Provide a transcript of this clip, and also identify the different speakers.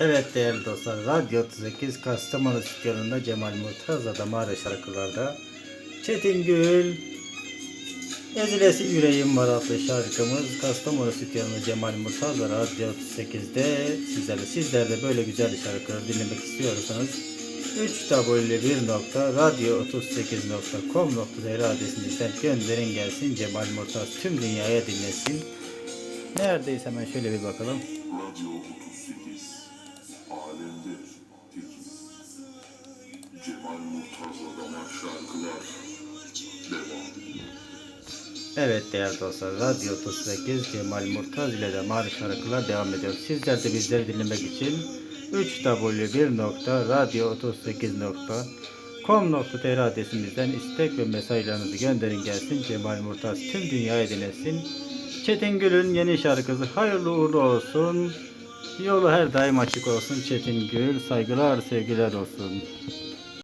Speaker 1: Evet değerli dostlar, Radyo 38 Kastamonu stüdyonunda Cemal Murtaza'da Mağara şarkılarda Çetin Gül Ezilesi Yüreğim Var adlı şarkımız Kastamonu stüdyonunda Cemal Murtaza Radyo 38'de sizlerle sizler de böyle güzel şarkıları dinlemek istiyorsanız 3w1.radio38.com.tr adresimizden gönderin gelsin Cemal Murtaz tüm dünyaya dinlesin. Neredeyiz hemen şöyle bir bakalım.
Speaker 2: Radyo 38
Speaker 1: Evet değerli dostlar, Radyo 38 Cemal Murtaz ile de Mari Şarkılar devam ediyor. Sizler de bizleri dinlemek için www.radio38.com.tr adresimizden istek ve mesajlarınızı gönderin gelsin. Cemal Murtaz tüm dünyaya dinlesin. Çetin Gül'ün yeni şarkısı hayırlı uğurlu olsun. Yolu her daim açık olsun Çetin Gül. Saygılar, sevgiler olsun.